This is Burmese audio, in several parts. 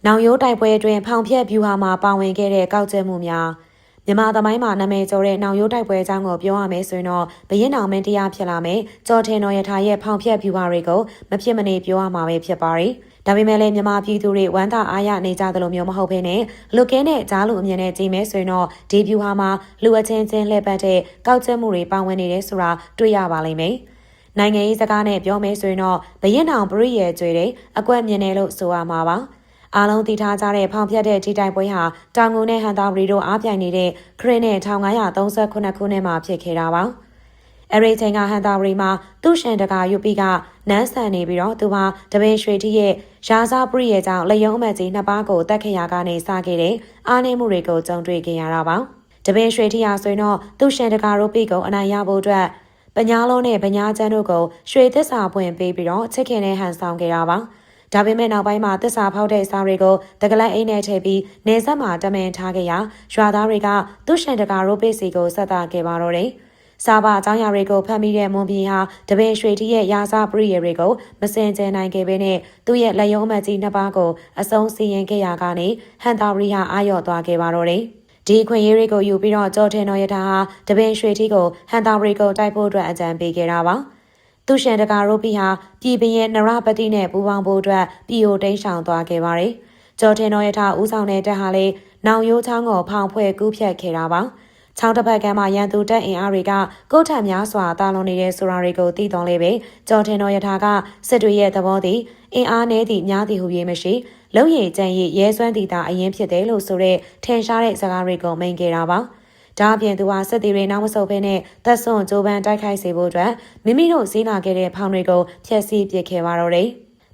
။နောင်ရိုးတိုက်ပွဲအတွင်းဖောင်ဖြက်ဗျူဟာမှာပါဝင်ခဲ့တဲ့ကောက်ကျက်မှုများမြန်မာသမိုင်းမှာနာမည်ကျော်တဲ့နောင်ရိုးတိုက်ပွဲအကြောင်းကိုပြောရမယ်ဆိုရင်တော့ဘရင်နောင်မင်းတရားဖြစ်လာမယ်။ကြော်ထင်တော်ရထားရဲ့ဖောင်ဖြက်ဗျူဟာတွေကိုမဖြစ်မနေပြောရမှာပဲဖြစ်ပါတယ်။ဒါပေမဲ့လည်းမြန်မာပြည်သူတွေဝမ်းသာအားရနေကြသလိုမျိုးမဟုတ်ဘဲနဲ့လူကင်းတဲ့ကြားလူအမြင်နဲ့ကြည့်မယ်ဆိုရင်တော့ဒီဗျူဟာမှာလူအချင်းချင်းလှည့်ပတ်တဲ့ကောက်ကျက်မှုတွေပါဝင်နေတယ်ဆိုတာတွေ့ရပါလိမ့်မယ်။နိုင်ငံရေးစကားနဲ့ပြောမယ်ဆိုရင်တော့ဘရင်နောင်ပရိရဲ့ကျွေတဲ့အကွက်မြင်တယ်လို့ဆိုရမှာပါ။ အားလုံးသိထားကြတဲ့ဖောင်ဖြတ်တဲ့ထိတိုင်ပွဲဟာတောင်ငုံနဲ့ဟန်တာဝရီတို့အားပြိုင်နေတဲ့ခရစ်နဲ့1938ခုနှစ်မှာဖြစ်ခဲ့တာပါ။အဲ့ဒီချိန်ကဟန်တာဝရီမှာသူ့ရှင်တကာယူပီကနန်းဆန်နေပြီးတော့သူဟာတပင်ရွှေတိရဲ့ရာဇပရိရဲ့ကြောင့်လယုံအမတ်ကြီးနှစ်ပါးကိုတက်ခရာကနေစခဲ့တဲ့အားနည်းမှုတွေကိုကြုံတွေ့ခဲ့ရတာပါ။တပင်ရွှေတိဟာဆိုရင်တော့သူ့ရှင်တကာရိုပီကိုအနိုင်ရဖို့အတွက်ပညာလုံးနဲ့ပညာချမ်းတို့ကိုရွှေသစ္စာပွင့်ပေးပြီးတော့ချစ်ခင်နဲ့ဟန်ဆောင်ခဲ့တာပါ။ ဒါပေမဲ့နောက်ပိုင်းမှာသစ္စာဖောက်တဲ့စာတွေကိုတကလတ်အိမ်နဲ့ထည့်ပြီးနေဆက်မှာတမင်ထားခဲ့ရာရွာသားတွေကသူ့ရှင်တကာရိုပစ်စီကိုဆက်တာခဲ့ပါတော့တယ်။စာပါအကြောင်းအရာတွေကိုဖတ်မိတဲ့မွန်ပြည်ဟာတပင်ရွှေတိရဲ့ရာဇပရိယေတွေကိုမစင်ကြင်နိုင်ခဲ့ပေနဲ့သူ့ရဲ့လက်ရုံးအမတ်ကြီးနှစ်ပါးကိုအဆုံးစီရင်ခဲ့ရာကနေဟန်တာရီဟာအာရော့သွားခဲ့ပါတော့တယ်။ဒီခွင့်ရေးတွေကိုယူပြီးတော့ကြော်ထင်တော်ရတာဟာတပင်ရွှေထီကိုဟန်တာရီကိုတိုက်ဖို့အတွက်အကြံပေးခဲ့တာပါ။ သူရှင်တကာရိုပီဟာပြည်ပရင်နရပတိနဲ့ပူပေါင်းဖို့အတွက်ပြည်ိုတိန်ဆောင်သွားခဲ့ပါတယ်။ကြော်ထင်တော်ရတာဦးဆောင်တဲ့တက်ဟာလေနောင်ရိုးချောင်းကိုဖောင်ဖွဲ့ကူးဖြတ်ခဲ့တာပါ။ချောင်းတစ်ဖက်ကမှရန်သူတက်အင်အားတွေကကိုထံများစွာတာလွန်နေတဲ့ဆိုတာတွေကိုသိတော်လေပဲကြော်ထင်တော်ရထားကစစ်တွေရဲ့သဘောသည်အင်အားနည်းသည့်များသည်ဟု၍မရှိလုံရည်ကြံရည်ရဲစွမ်းတည်တာအရင်ဖြစ်တယ်လို့ဆိုတဲ့ထင်ရှားတဲ့စကားတွေကိုမိန်ခဲ့တာပါ ဒါအပြင်သူဟာစစ်တီတွေနောက်မဆုတ်ဘဲနဲ့သက်စွန်ဂျိုဘန်တိုက်ခိုက်စေဖို့အတွက်မိမိတို့စီးလာခဲ့တဲ့ဖောင်တွေကိုဖျက်ဆီးပစ်ခဲ့ပါတော့တယ်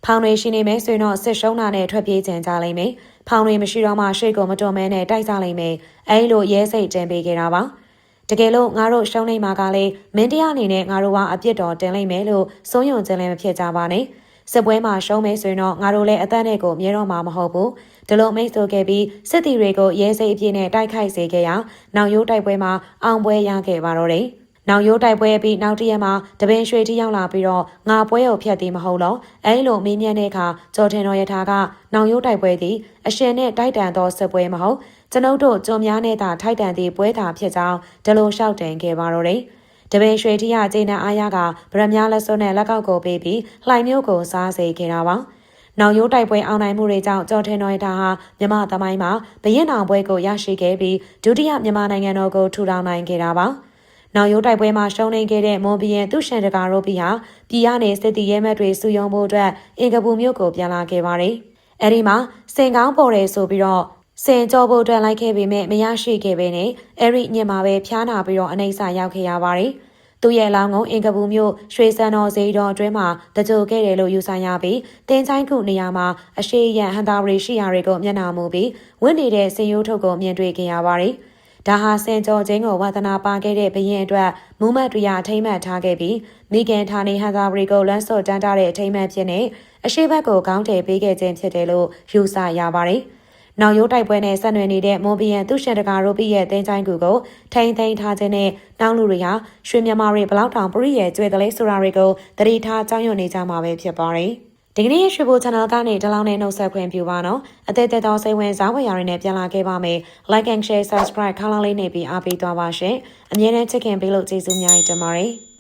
ဖောင်တွေရှိနေမယ်ဆိုရင်တော့စစ်ရှုံးတာနဲ့ထွက်ပြေးကြကြလိမ့်မယ်။ဖောင်တွေမရှိတော့မှရှေ့ကိုမတော်မဲနဲ့တိုက်ကြလိမ့်မယ်။အဲဒီလိုရဲစိတ်တင်ပေးခဲ့တာပါ။တကယ်လို့ငါတို့ရှုံးနေမှာကလည်းမင်းတရားအနေနဲ့ငါတို့ကအပြစ်တော်တင်လိုက်မယ်လို့စိုးရုံခြင်းလည်းမဖြစ်ကြပါနဲ့။ စစ်ပွဲမှာရှုံးမယ်ဆိုရင်တော့ငါတို့လည်းအသက်နဲ့ကိုမြဲတော့မှာမဟုတ်ဘူး။ဒီလိုမိတ်ဆိုခဲ့ပြီးစစ်တီတွေကိုရဲစိတ်အပြည့်နဲ့တိုက်ခိုက်စေခဲ့ရာနောက်ရိုးတိုက်ပွဲမှာအောင်ပွဲရခဲ့ပါတော့တယ်။နောက်ရိုးတိုက်ပွဲပြီးနောက်တရက်မှာတပင်ရွှေတီရောက်လာပြီးတော့ငါပွဲကိုဖျက်သည်မဟုတ်လို့အဲလိုမေးမြန်းတဲ့အခါကျော်ထင်တော်ရထားကနောက်ရိုးတိုက်ပွဲသည်အရှင်နဲ့တိုက်တန်သောစစ်ပွဲမဟုတ်ကျွန်ုပ်တို့ကြုံများနဲ့သာထိုက်တန်သည့်ပွဲသာဖြစ်ကြောင်းဒလိုလျှောက်တင်ခဲ့ပါတော့တယ်။ တပင်ရွှေထီရကျင်းတဲ့အားရကဗရမ ्या လက်စွပ်နဲ့လက်ကောက်ကိုပေးပြီးလှိုင်မျိုးကိုစားစေခဲ့တာပါ။နောင်ရိုးတိုက်ပွဲအောင်နိုင်မှုတွေကြောင့်ကြော်ထင်တော်ရတာဟာမြမသမိုင်းမှာဘရင်နောင်ပွဲကိုရရှိခဲ့ပြီးဒုတိယမြန်မာနိုင်ငံတော်ကိုထူထောင်နိုင်ခဲ့တာပါ။နောက်ရိုးတိုက်ပွဲမှာရှုံးနေခဲ့တဲ့မွန်ဘီယန်သူ့ရှန်တကာရိုပီဟာပြည်ရနေစစ်တီရဲမက်တွေစုယုံဖို့အတွက်အင်ကပူမြို့ကိုပြန်လာခဲ့ပါတယ်။အဲဒီမှာစင်ကောင်းပေါ်တယ်ဆိုပြီးတော့ စင်ကြောဖို့အတွက်လိုက်ခဲ့ပေမဲ့မရရှိခဲ့ပဲနဲ့အဲ့ဒီညမှာပဲဖျားနာပြီးတော့အနေဆာရောက်ခဲ့ရပါတယ်။သူ့ရဲ့လောင်းကုန်အင်ကပူမြို့ရွှေစံတော်ဈေးတော်အတွင်းမှာတကြိုခဲ့တယ်လို့ယူဆရပြီးတင်ချိုင်းခုနေရာမှာအရှိရန်ဟန်တာရီရှိရာတွေကိုမျက်နှာမူပြီးဝင့်နေတဲ့စင်ရိုးထုတ်ကိုမြင်တွေ့ခဲ့ရပါတယ်။ဒါဟာစင်ကြောချင်းကိုဝါသနာပါခဲ့တဲ့ဘရင်အတွက်မူမတ်တွေကထိမ့်မှတ်ထားခဲ့ပြီးမိခင်ဌာနေဟန်သာရီကိုလမ်းစော့တန်းထားတဲ့အထိမ့်မှတ်ဖြစ်နေအရှိဘက်ကိုကောင်းတယ်ပေးခဲ့ခြင်းဖြစ်တယ်လို့ယူဆရပါတယ်။ နောက်ရိုးတိုက်ပွဲနဲ့ဆက်နွယ်နေတဲ့မွန်ဘီယန်သူရှင်တကာရိုပီရဲ့တင်းချိုင်းကူကိုထိန်ထိန်ထားခြင်းနဲ့တောင်းလူတွေဟာရွှေမြန်မာတွေဘလောက်တောင်ပရိရဲ့ကျွဲကလေးဆိုတာတွေကိုတတိထားကြောင်းရွံ့နေကြမှာပဲဖြစ်ပါတယ်။ဒီကနေ့ရွှေဘို channel ကနေတလောင်းနဲ့နှုတ်ဆက်ခွင့်ပြုပါနော်။အသက်သက်သောစိတ်ဝင်စားဖွယ်ရာတွေနဲ့ပြန်လာခဲ့ပါမယ်။ Like and Share Subscribe ခေါင်းလောင်းလေးနေပြီးအားပေးသွားပါရှင်။အမြဲတမ်းချစ်ခင်ပေးလို့ကျေးဇူးများတင်ပါတယ်။